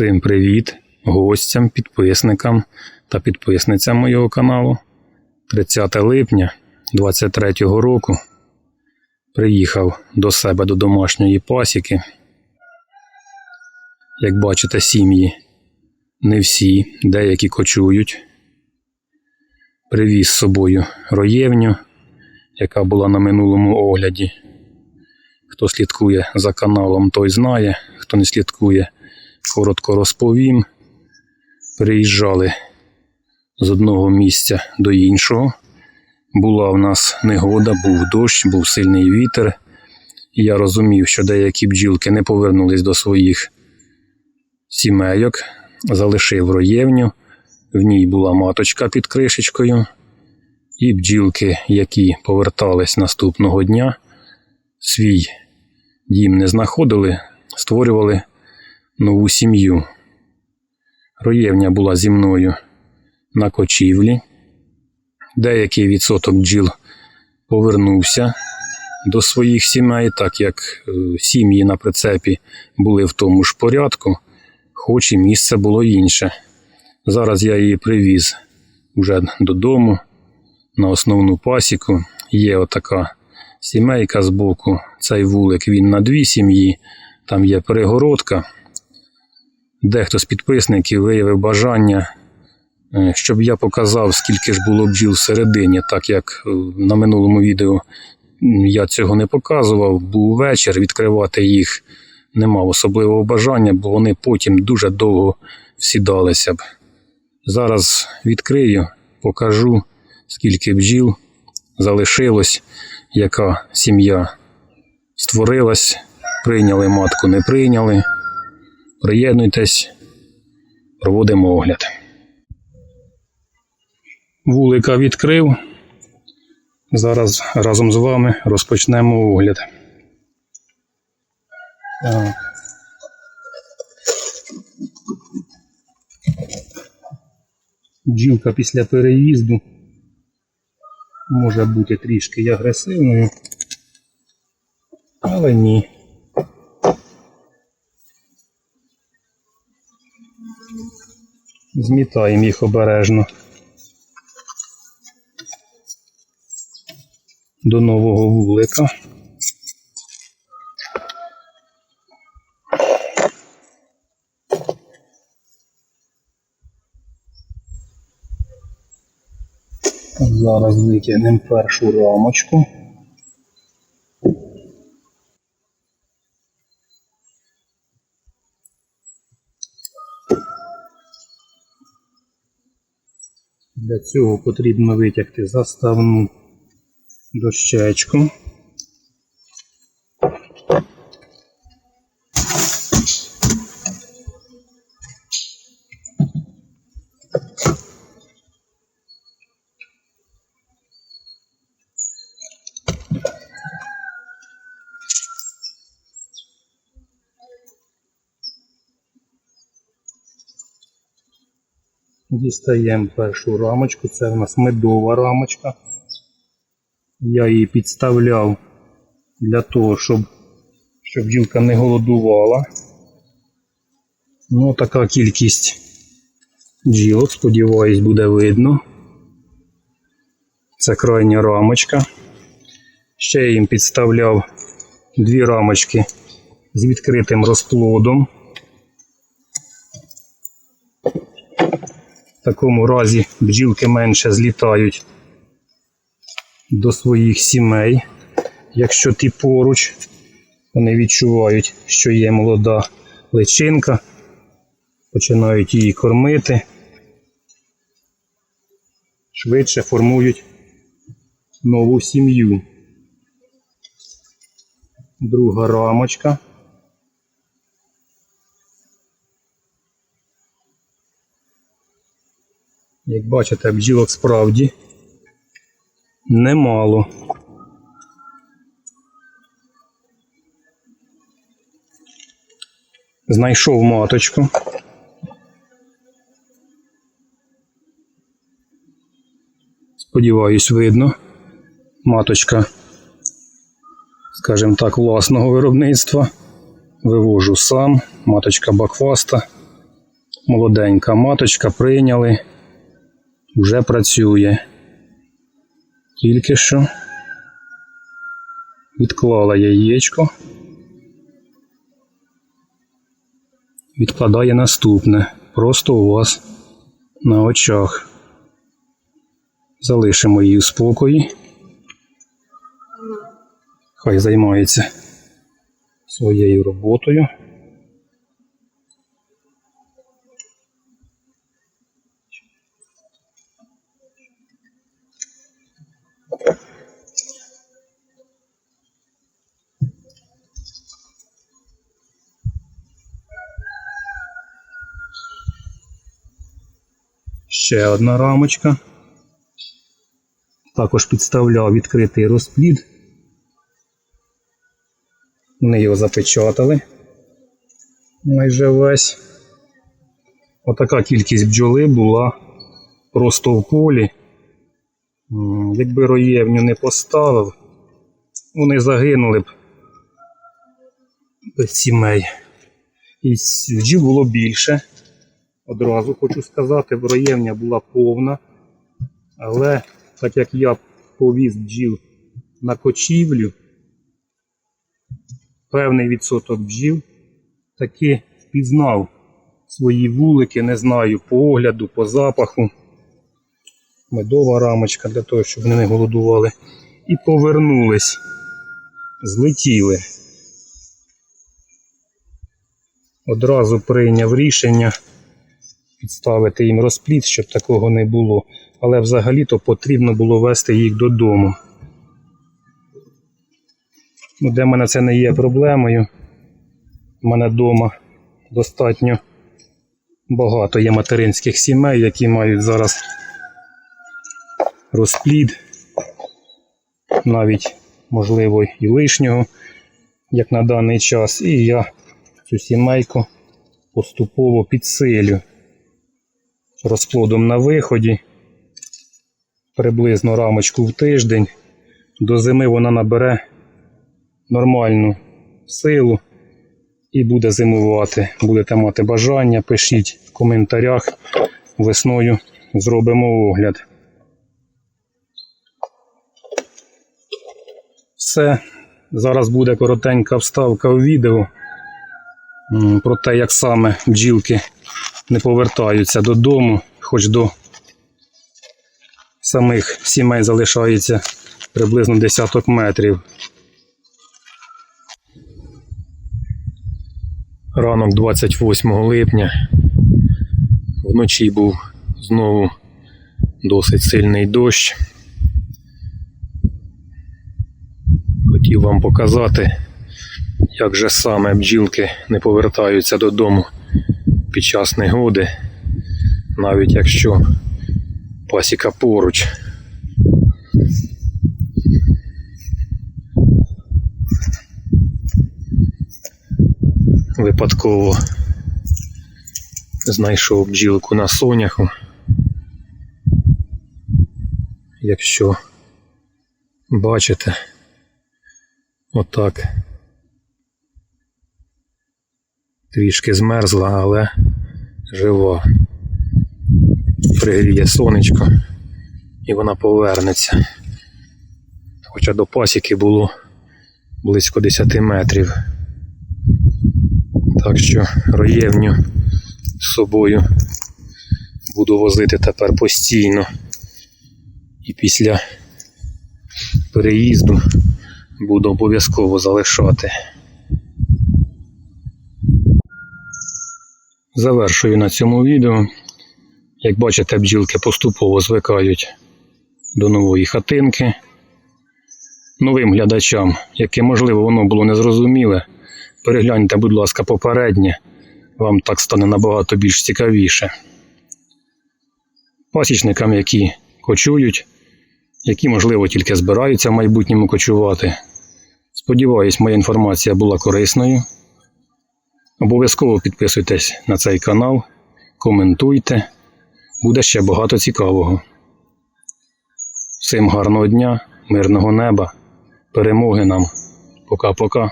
Всім привіт гостям, підписникам та підписницям моєго каналу. 30 липня 23 року приїхав до себе до домашньої пасіки. Як бачите, сім'ї не всі, деякі кочують. Привіз з собою роєвню, яка була на минулому огляді. Хто слідкує за каналом, той знає, хто не слідкує, коротко розповім. Приїжджали з одного місця до іншого. Була в нас негода, був дощ, був сильний вітер. Я розумів, що деякі бджілки не повернулись до своїх сімейок, залишив роєвню, в ній була маточка під кришечкою. І бджілки, які повертались наступного дня, свій дім не знаходили, створювали нову сім'ю. Роєвня була зі мною на кочівлі. Деякий відсоток бджіл повернувся до своїх сімей, так як е, сім'ї на прицепі були в тому ж порядку, хоч і місце було інше. Зараз я її привіз уже додому на основну пасіку. Є отака сімейка збоку. Цей вулик він на дві сім'ї, там є перегородка. Дехто з підписників виявив бажання, е, щоб я показав, скільки ж було бджіл всередині, так як е, на минулому відео я цього не показував. Був вечір, відкривати їх не мав особливого бажання, бо вони потім дуже довго всідалися б. Зараз відкрию, покажу, скільки бджіл залишилось, яка сім'я створилась, прийняли матку, не прийняли. Приєднуйтесь, проводимо огляд. Вулика відкрив. Зараз разом з вами розпочнемо огляд. Так. Після переїзду може бути трішки агресивною, але ні. Змітаємо їх обережно. До нового вулика. Зараз витягнемо першу рамочку. Цього потрібно витягти заставну дощечку. Дістаємо першу рамочку, це в нас медова рамочка. Я її підставляв для того, щоб, щоб бджілка не голодувала. Ну, така кількість бджілок, сподіваюсь, буде видно. Це крайня рамочка. Ще я їм підставляв дві рамочки з відкритим розплодом. В такому разі бджілки менше злітають до своїх сімей. Якщо ті поруч, вони відчувають, що є молода личинка, починають її кормити, швидше формують нову сім'ю. Друга рамочка. Як бачите, бджілок справді немало. Знайшов маточку. Сподіваюсь, видно. Маточка, скажімо так, власного виробництва. Вивожу сам, маточка бакфаста. Молоденька маточка прийняли. Вже працює. Тільки що відклала яєчко. Відкладає наступне. Просто у вас на очах. Залишимо її у спокої. Хай займається своєю роботою. Ще одна рамочка. Також підставляв відкритий розплід. Вони його запечатали майже весь. Отака кількість бджоли була просто в полі. Якби роєвню не поставив, вони загинули б без сімей. І бджіл було більше. Одразу хочу сказати, роєвня була повна. Але так як я повіз бджіл на кочівлю, певний відсоток бджіл таки впізнав свої вулики, не знаю, по огляду, по запаху. Медова рамочка для того, щоб вони не голодували. І повернулись, злетіли. Одразу прийняв рішення підставити їм розпліт, щоб такого не було. Але взагалі-то потрібно було вести їх додому. Ну, Для мене це не є проблемою. У мене вдома достатньо багато є материнських сімей, які мають зараз розплід, навіть, можливо, і лишнього, як на даний час. І я цю сімейку поступово підсилю розплодом на виході, приблизно рамочку в тиждень. До зими вона набере нормальну силу і буде зимувати. Будете мати бажання, пишіть в коментарях. Весною зробимо огляд. Все. Зараз буде коротенька вставка в відео про те, як саме бджілки не повертаються додому, хоч до самих сімей залишається приблизно десяток метрів. Ранок 28 липня. Вночі був знову досить сильний дощ. Хотів вам показати, як же саме бджілки не повертаються додому під час негоди, навіть якщо пасіка поруч. Випадково знайшов бджілку на соняху. Якщо бачите, отак трішки змерзла, але жива. Пригріє сонечко і вона повернеться. Хоча до пасіки було близько 10 метрів. Так що роєвню з собою буду возити тепер постійно. І після переїзду буду обов'язково залишати. Завершую на цьому відео. Як бачите, бджілки поступово звикають до нової хатинки. Новим глядачам, яким можливо воно було незрозуміле, перегляньте, будь ласка, попереднє, вам так стане набагато більш цікавіше. Пасічникам, які кочують, які, можливо, тільки збираються в майбутньому кочувати. Сподіваюсь, моя інформація була корисною. Обов'язково підписуйтесь на цей канал, коментуйте, буде ще багато цікавого. Всім гарного дня, мирного неба, перемоги нам. Пока-пока.